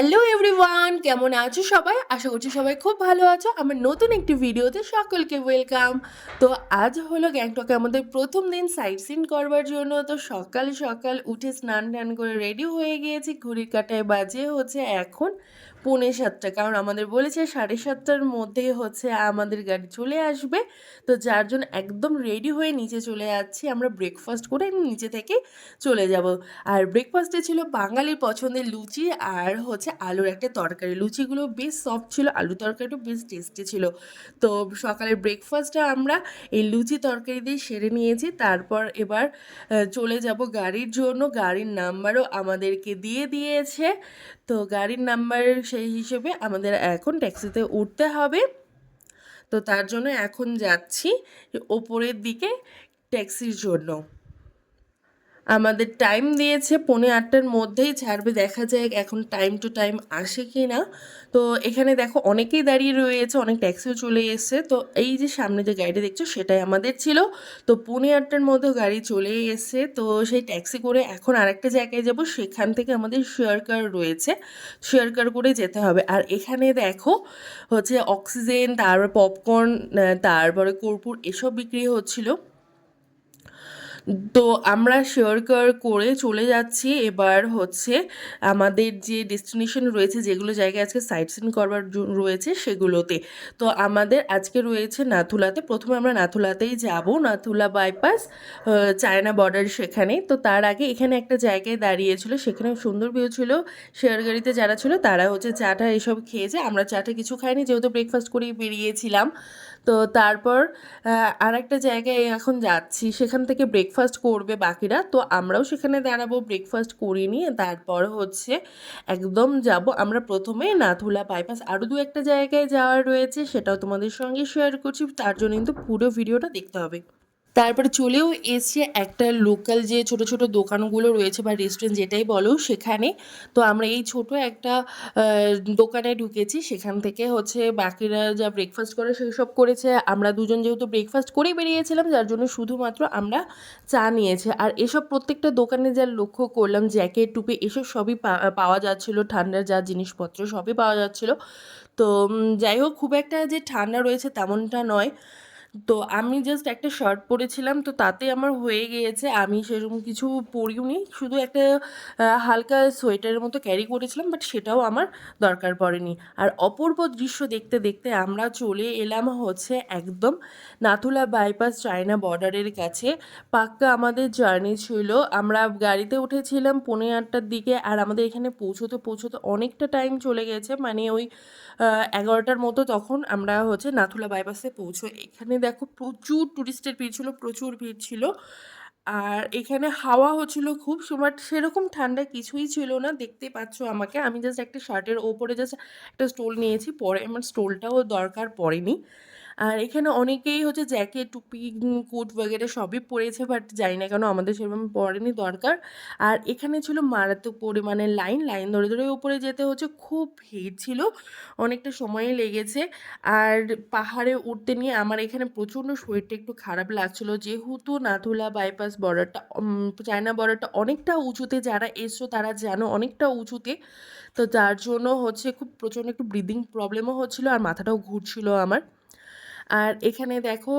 Hello everyone কেমন আছো সবাই? আশা করছি সবাই খুব ভালো আছো। আমার নতুন একটি ভিডিওতে সকলকে ওয়েলকাম তো আজ হলো গ্যাংটকে আমাদের প্রথম দিন সাইট সিন করবার জন্য। তো সকাল সকাল উঠে স্নান টান করে রেডি হয়ে গিয়েছি। ঘড়ির কাটায় বাজে হচ্ছে এখন পৌনে সাতটা। কারণ আমাদের বলেছে সাড়ে সাতটার মধ্যে হচ্ছে আমাদের গাড়ি চলে আসবে। তো যার জন্য একদম রেডি হয়ে নিচে চলে যাচ্ছি। আমরা ব্রেকফাস্ট করে নিচে থেকে চলে যাব। আর ব্রেকফাস্টে ছিল বাঙালির পছন্দের লুচি আর হচ্ছে আলুর একটা তরকারি। লুচিগুলো বেশ সফট ছিল আলু তরকারিটাও বেশ টেস্টি ছিল। তো সকালের ব্রেকফাস্টটা আমরা এই লুচি তরকারি দিয়ে সেরে নিয়েছি। তারপর এবার চলে যাব গাড়ির জন্য। গাড়ির নাম্বারও আমাদেরকে দিয়ে দিয়েছে। তো গাড়ির নাম্বার সেই হিসেবে আমাদের এখন ট্যাক্সিতে উঠতে হবে। তো তার জন্য এখন যাচ্ছি ওপরের দিকে ট্যাক্সির জন্য। আমাদের টাইম দিয়েছে পৌনে আটটার মধ্যেই। ছাড়বে, দেখা যায় এখন টাইম টু টাইম আসে কি না তো এখানে দেখো অনেকেই দাঁড়িয়ে রয়েছে, অনেক ট্যাক্সিও চলে এসেছে। তো এই যে সামনে যে গাড়িটা দেখছ, সেটাই আমাদের ছিল। তো পৌনে আটটার মধ্যে গাড়ি চলে এসে তো সেই ট্যাক্সি করে এখন আরেকটা জায়গায় যাব। সেখান থেকে আমাদের শেয়ার কার রয়েছে। শেয়ার কার করে যেতে হবে। আর এখানে দেখো হচ্ছে অক্সিজেন তারপর পপকর্ন তারপরে কর্পূর, এসব বিক্রি হচ্ছিল। তো আমরা শেয়ার কার করে চলে যাচ্ছি। এবার হচ্ছে আমাদের যে ডেস্টিনেশন রয়েছে, যেগুলো জায়গায় আজকে সাইট সিন করবার রয়েছে সেগুলোতে। তো আমাদের আজকে রয়েছে নাথুলাতে। প্রথমে আমরা নাথুলাতেই যাব। নাথুলা বাইপাস চায়না বর্ডার সেখানে। তো তার আগে এখানে একটা জায়গায় দাঁড়িয়েছিল, সেখানে সুন্দর ভিউ ছিল। শেয়ার গাড়িতে যারা ছিল, তারা হচ্ছে চাটা এসব খেয়েছে আমরা চাটা কিছু খাইনি, যেহেতু ব্রেকফাস্ট করেই বেরিয়েছিলাম। তো তারপর আর একটা জায়গায় এখন যাচ্ছি, সেখান থেকে ব্রেকফাস্ট করবে বাকিরা। তো আমরাও সেখানে দাঁড়াবো ব্রেকফাস্ট করে নিয়ে তারপর হচ্ছে একদম যাব। আমরা প্রথমে নাথুলা বাইপাস আরও দু একটা জায়গায় যাওয়ার রয়েছে, সেটাও তোমাদের সঙ্গে শেয়ার করছি। তার জন্য কিন্তু পুরো ভিডিওটা দেখতে হবে। তারপরে চলেও এসছে একটা লোকাল যে ছোট ছোট দোকানগুলো রয়েছে বা রেস্টুরেন্ট যেটাই বলো সেখানে। তো আমরা এই ছোট একটা দোকানে ঢুকেছি। সেখান থেকে হচ্ছে বাকিরা যা ব্রেকফাস্ট করে সেই সব করেছে। আমরা দুজন যেহেতু ব্রেকফাস্ট করেই বেরিয়েছিলাম, যার জন্য শুধুমাত্র আমরা চা নিয়েছি। আর এসব প্রত্যেকটা দোকানে যা লক্ষ্য করলাম জ্যাকেট টুপি, এসব সবই পাওয়া যাচ্ছিল। ঠান্ডার যা জিনিসপত্র সবই পাওয়া যাচ্ছিল। তো যাই হোক, খুব একটা যে ঠান্ডা রয়েছে তেমনটা নয়। তো আমি জাস্ট একটা শার্ট পরেছিলাম, তো তাতে আমার হয়ে গিয়েছে, আমি সেরকম কিছু পরিওনি শুধু একটা হালকা সোয়েটারের মতো ক্যারি করেছিলাম বাট সেটাও আমার দরকার পড়েনি। আর অপূর্ব দৃশ্য দেখতে দেখতে আমরা চলে এলাম হচ্ছে একদম নাথুলা বাইপাস চায়না বর্ডারের কাছে। পাক্কা আমাদের জার্নি ছিল। আমরা গাড়িতে উঠেছিলাম পৌনে আটটার দিকে, আর আমাদের এখানে পৌঁছোতে পৌঁছতে অনেকটা টাইম চলে গেছে। মানে ওই এগারোটার মতো তখন আমরা হচ্ছে নাথুলা বাইপাসে পৌঁছো এখানে দেখো প্রচুর টুরিস্টের ভিড় ছিল, প্রচুর ভিড় ছিল। আর এখানে হাওয়া হচ্ছিল খুব, বাট সেরকম ঠান্ডা কিছুই ছিল না দেখতে পাচ্ছ আমাকে। আমি জাস্ট একটা শার্টের ওপরে জাস্ট একটা স্টোল নিয়েছি, পরে আমার স্টোলটাও দরকার পড়েনি। আর এখানে অনেকেই হচ্ছে জ্যাকেট টুপি কোট বগেরে সবই পরেছে বাট জানি না কেন আমাদের সেরকম পড়েনি দরকার। আর এখানে ছিল মারাত্মক পরিমাণে লাইন লাইন ধরে ধরে উপরে যেতে হচ্ছে, খুব ভিড় ছিল, অনেকটা সময় লেগেছে। আর পাহাড়ে উঠতে নিয়ে আমার এখানে প্রচণ্ড শরীরটা একটু খারাপ লাগছিল, যেহেতু নাথুলা বাইপাস বর্ডারটা চায়না বর্ডারটা অনেকটা উঁচুতে, যারা এসছো তারা জানো অনেকটা উঁচুতে। তো যার জন্য হচ্ছে খুব প্রচণ্ড একটু ব্রিদিং প্রবলেমও হচ্ছিল আর মাথাটাও ঘুরছিল আমার। আর এখানে দেখো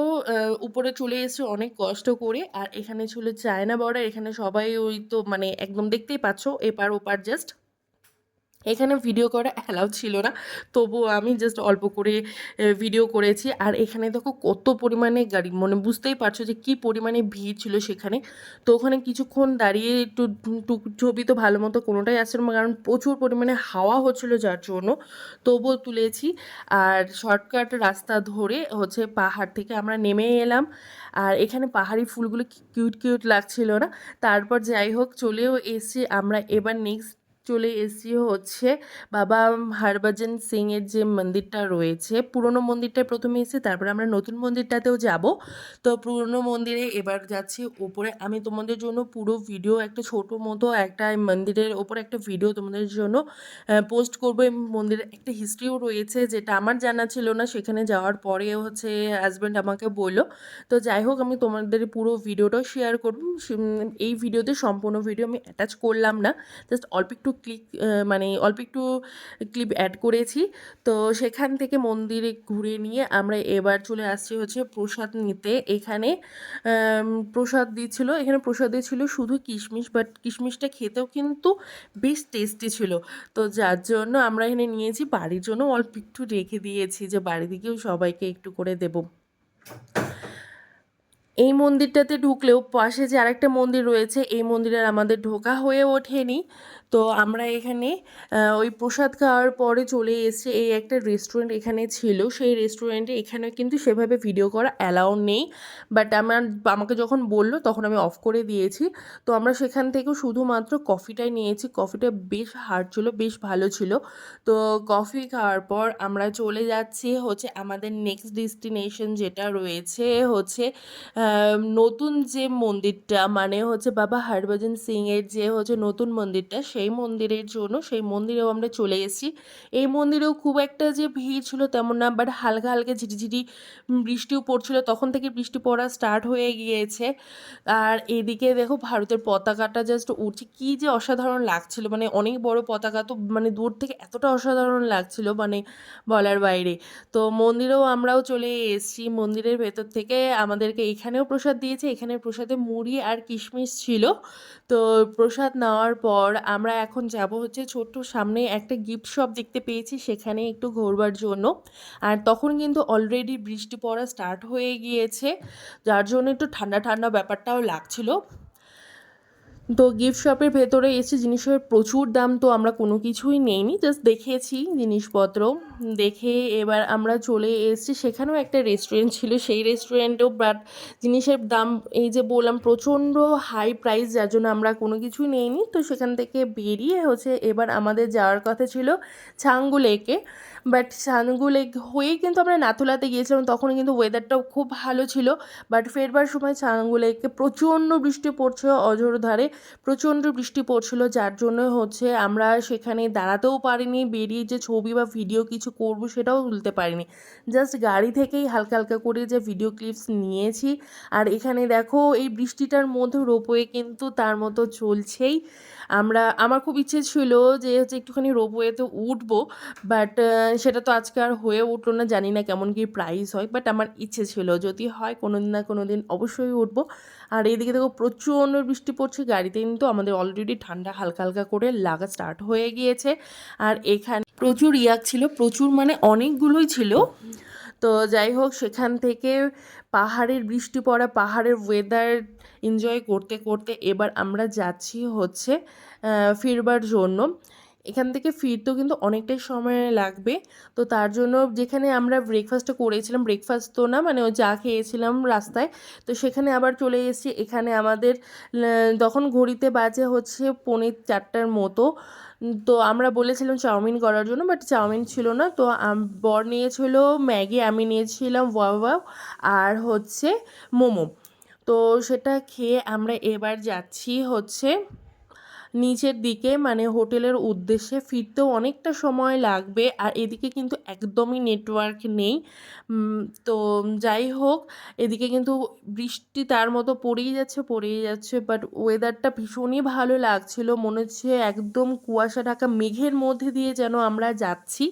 উপরে চলে এসেছে অনেক কষ্ট করে। আর এখানে চলে চায়না বর্ডার, এখানে সবাই ওই তো মানে একদম দেখতেই পাচ্ছ, এপার ওপার জাস্ট এখানে ভিডিও করা অ্যালাউ ছিল না। তবুও আমি জাস্ট অল্প করে ভিডিও করেছি। আর এখানে দেখো কত পরিমাণে গাড়ি মানে বুঝতেই পারছ যে কি পরিমাণে ভিড় ছিল সেখানে। তো ওখানে কিছুক্ষণ দাঁড়িয়ে একটু টু- ছবি তো ভালো মতো কোনোটাই আসছিল না, কারণ প্রচুর পরিমাণে হাওয়া হচ্ছিল যার জন্য। তবুও তুলেছি। আর শর্টকাট রাস্তা ধরে হচ্ছে পাহাড় থেকে আমরা নেমে এলাম। আর এখানে পাহাড়ি ফুলগুলো কিউট কিউট লাগছিল না। তারপর যাই হোক, চলেও এসেছি। আমরা এবার নেক্সট চলে এসেছি হচ্ছে বাবা হরভজন সিং এর যে মন্দিরটা রয়েছে, পুরনো মন্দিরটায় প্রথমে এসে তারপরে আমরা নতুন মন্দিরটাতেও যাব। তো পুরনো মন্দিরে এবার যাচ্ছি ওপরে আমি তোমাদের জন্য পুরো ভিডিও একটা ছোট মতো একটা মন্দিরের ওপরে একটা ভিডিও তোমাদের জন্য পোস্ট করব। এই মন্দিরের একটা হিস্ট্রিও রয়েছে যেটা আমার জানা ছিল না, সেখানে যাওয়ার পরে হচ্ছে হাজব্যান্ড আমাকে বলল। তো যাই হোক, আমি তোমাদের পুরো ভিডিওটাও শেয়ার করব। এই ভিডিওতে সম্পূর্ণ ভিডিও আমি অ্যাটাচ করলাম না জাস্ট অল্প একটু ক্লিক মানে অল্প একটু ক্লিপ অ্যাড করেছি। তো সেখান থেকে মন্দিরে ঘুরে নিয়ে আমরা এবার চলে আসছি হচ্ছে প্রসাদ নিতে। এখানে প্রসাদ দিচ্ছিল, এখানে প্রসাদে ছিল শুধু কিশমিশ বাট কিশমিশটা খেতেও কিন্তু বেশ টেস্টি ছিল। তো যার জন্য আমরা এখানে নিয়েছি, বাড়ির জন্য অল্প একটু রেখে দিয়েছি যে বাড়ি থেকেও সবাইকে একটু করে দেবো। এই মন্দিরটাতে ঢুকলেও পাশে যে আরেকটা মন্দির রয়েছে, এই মন্দিরে আর আমাদের ঢোকা হয়ে ওঠেনি। তো আমরা এখানে ওই প্রসাদ খাওয়ার পরে চলে এসেছি। এই একটা রেস্টুরেন্ট এখানে ছিল। সেই রেস্টুরেন্টে এখানে কিন্তু সেভাবে ভিডিও করা অ্যালাউ নেই। বাট আমার, আমাকে যখন বলল, তখন আমি অফ করে দিয়েছি। তো আমরা সেখান থেকেও শুধুমাত্র কফিটাই নিয়েছি। কফিটা বেশ হার্ড ছিল, বেশ ভালো ছিল। তো কফি খাওয়ার পর আমরা চলে যাচ্ছি হচ্ছে আমাদের নেক্সট ডেস্টিনেশন যেটা রয়েছে হচ্ছে নতুন যে মন্দিরটা মানে হচ্ছে বাবা হরভজন সিং এর যে হচ্ছে নতুন মন্দিরটা, সেই মন্দিরের জন্য, সেই মন্দিরেও আমরা চলে এসেছি। এই মন্দিরেও খুব একটা যে ভিড় ছিল তেমন না বাট হালকা হালকা ঝিরিঝিরি বৃষ্টিও পড়ছিল। তখন থেকে বৃষ্টি পড়া স্টার্ট হয়ে গিয়েছে। আর এদিকে দেখো ভারতের পতাকাটা জাস্ট উঠছে কি যে অসাধারণ লাগছিল। মানে অনেক বড় পতাকা তো মানে দূর থেকে এতটা অসাধারণ লাগছিল মানে বলার বাইরে। তো মন্দিরেও আমরাও চলে এসেছি। মন্দিরের ভেতর থেকে আমাদেরকে এখানেও প্রসাদ দিয়েছে, এখানে প্রসাদে মুড়ি আর কিশমিশ ছিল। তো প্রসাদ নেওয়ার পর আমরা এখন যাব হচ্ছে ছোট্ট সামনে একটা গিফট শপ দেখতে পেয়েছি, সেখানে একটু ঘোরবার জন্য। আর তখন কিন্তু অলরেডি বৃষ্টি পড়া স্টার্ট হয়ে গিয়েছে, যার জন্য একটু ঠান্ডা ঠান্ডা ব্যাপারটাও লাগছিল। তো গিফট শপের ভেতরে এসে জিনিসের প্রচুর দাম তো আমরা কোনো কিছুই নেইনি জাস্ট দেখেছি জিনিসপত্র। দেখে এবার আমরা চলে এসেছি, সেখানেও একটা রেস্টুরেন্ট ছিল, সেই রেস্টুরেন্টেও বাট জিনিসের দাম এই যে বললাম প্রচণ্ড হাই প্রাইস যার জন্য আমরা কোনো কিছুই নেইনি। তো সেখান থেকে বেরিয়ে হচ্ছে, এবার আমাদের যাওয়ার কথা ছিল ছাঙ্গু লেকে। বাট ছাঙ্গু লেক হয়েই কিন্তু আমরা নাথুলাতে গিয়েছিলাম তখন কিন্তু ওয়েদারটাও খুব ভালো ছিল। বাট ফেরবার সময় ছাঙ্গু লেকে প্রচণ্ড বৃষ্টি পড়ছে অঝোর ধারে, প্রচণ্ড বৃষ্টি পড়ছিল, যার জন্য হচ্ছে আমরা সেখানে দাঁড়াতেও পারিনি, বেরিয়ে যে ছবি বা ভিডিও কিছু করব সেটাও তুলতে পারিনি। জাস্ট গাড়ি থেকেই হালকা হালকা করে যে ভিডিও ক্লিপস নিয়েছি। আর এখানে দেখো, এই বৃষ্টিটার মধ্যে রোপওয়ে কিন্তু তার মতো চলছেই। আমরা, আমার খুব ইচ্ছে ছিল যে হচ্ছে একটুখানি রোপওয়েতে উঠবো, বাট সেটা তো আজকে আর হয়ে উঠল না, জানি না কেমন কি প্রাইস হয় বাট আমার ইচ্ছে ছিল যদি হয় কোনো দিন না কোনো দিন অবশ্যই উঠবো। আর এইদিকে দেখো প্রচণ্ড বৃষ্টি পড়ছে, গাড়িতে কিন্তু আমাদের অলরেডি ঠান্ডা হালকা হালকা করে লাগা স্টার্ট হয়ে গিয়েছে। আর এখানে প্রচুর ইয়াক ছিল, প্রচুর মানে অনেকগুলোই ছিল। তো যাই হোক, সেখান থেকে পাহাড়ের বৃষ্টি পড়া, পাহাড়ের ওয়েদার এনজয় করতে করতে এবার আমরা যাচ্ছি হচ্ছে ফিরবার জন্য। এখান থেকে ফিরতেও কিন্তু অনেকটাই সময় লাগবে। তো তার জন্য যেখানে আমরা ব্রেকফাস্টটা করেছিলাম ব্রেকফাস্ট তো না মানে ও চা খেয়েছিলাম রাস্তায়, তো সেখানে আবার চলে এসেছি। এখানে আমাদের তখন ঘড়িতে বাজে হচ্ছে পৌনে চারটার মতো। তো আমরা বলেছিলাম চাউমিন করার জন্য বাট চাউমিন ছিল না। তো বর নিয়েছিল ম্যাগি, আমি নিয়েছিলাম ওয়াও, আর হচ্ছে মোমো। তো সেটা খেয়ে আমরা এবার যাচ্ছি হচ্ছে নিচের দিকে মানে হোটেলের উদ্দেশ্যে ফিরতেও অনেকটা সময় লাগবে। আর এদিকে কিন্তু একদমই নেটওয়ার্ক নেই। তো যাই হোক, এদিকে কিন্তু বৃষ্টি তার মতো পড়েই যাচ্ছে পড়েই যাচ্ছে বাট ওয়েদারটা ভীষণই ভালো লাগছিল। মনে হচ্ছে একদম কুয়াশা ঢাকা মেঘের মধ্যে দিয়ে যেন আমরা যাচ্ছি।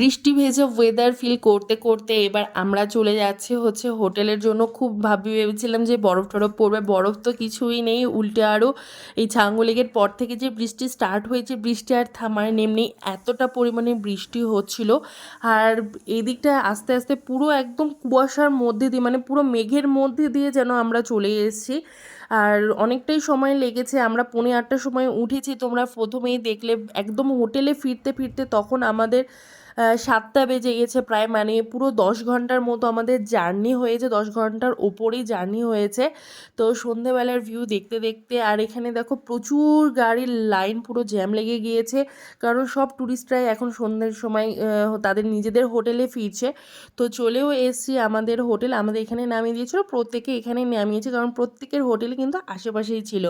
বৃষ্টি ভেজা ওয়েদার ফিল করতে করতে এবার আমরা চলে যাচ্ছি হচ্ছে হোটেলের জন্য। খুব ভাবি ভেবেছিলাম যে বরফ টরফ পড়বে। বরফ তো কিছুই নেই, উল্টে আরও এই ছাঙ্গু পর থেকে যে বৃষ্টি স্টার্ট হয়েছে, বৃষ্টি আর থামার নেমনি এতটা পরিমাণে বৃষ্টি হচ্ছিল। আর এদিকটা আস্তে আস্তে পুরো একদম কুয়াশার মধ্যে দিয়ে মানে পুরো মেঘের মধ্যে দিয়ে যেন আমরা চলে এসেছি। আর অনেকটাই সময় লেগেছে। আমরা পৌনে আটটার সময় উঠেছি। তোমরা প্রথমেই দেখলে একদম হোটেলে ফিরতে ফিরতে তখন আমাদের সাতটা বেজে গেছে প্রায় মানে পুরো দশ ঘণ্টার মতো আমাদের জার্নি হয়েছে, দশ ঘণ্টার ওপরেই জার্নি হয়েছে। তো সন্ধেবেলার ভিউ দেখতে দেখতে, আর এখানে দেখো প্রচুর গাড়ির লাইন পুরো জ্যাম লেগে গিয়েছে, কারণ সব ট্যুরিস্টরাই এখন সন্ধ্যের সময় তাদের নিজেদের হোটেলে ফিরছে। তো চলেও এসছি আমাদের হোটেল, আমাদের এখানে নামিয়ে দিয়েছিল, প্রত্যেকে এখানে নামিয়েছে, কারণ প্রত্যেকের হোটেলে কিন্তু আশেপাশেই ছিল।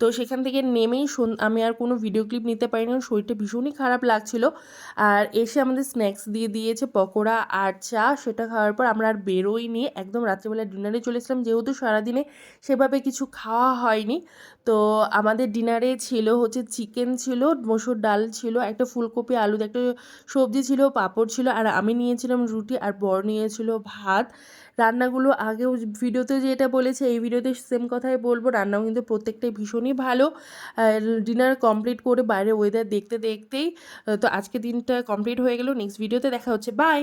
তো সেখান থেকে নেমেই আমি আর কোনো ভিডিও ক্লিপ নিতে পারিনি শরীরটা ভীষণই খারাপ লাগছিল। আর এসে আমাদের স্ন্যাক্স দিয়ে দিয়েছে, পকোড়া আর চা, সেটা খাওয়ার পর আমরা আর বেরোইনি একদম রাত্রিবেলা ডিনারে চলেছিলাম যেহেতু সারাদিনে সেভাবে কিছু খাওয়া হয়নি। তো আমাদের ডিনারে ছিল হচ্ছে চিকেন ছিল, মসুর ডাল ছিল, একটা ফুলকপি, আলু, একটা সবজি ছিল, পাঁপড় ছিল, আর আমি নিয়েছিলাম রুটি আর বর নিয়েছিল ভাত। রান্নাগুলো আগেও ভিডিওতে যেটা বলেছে, এই ভিডিওতে সেম কথাই বলব। রান্নাও কিন্তু প্রত্যেকটাই ভীষণই ভালো। ডিনার কমপ্লিট করে বাইরে ওয়েদার দেখতে দেখতেই তো আজকে দিনটা কমপ্লিট হয়ে গেল। নেক্সট ভিডিওতে দেখা হচ্ছে। বাই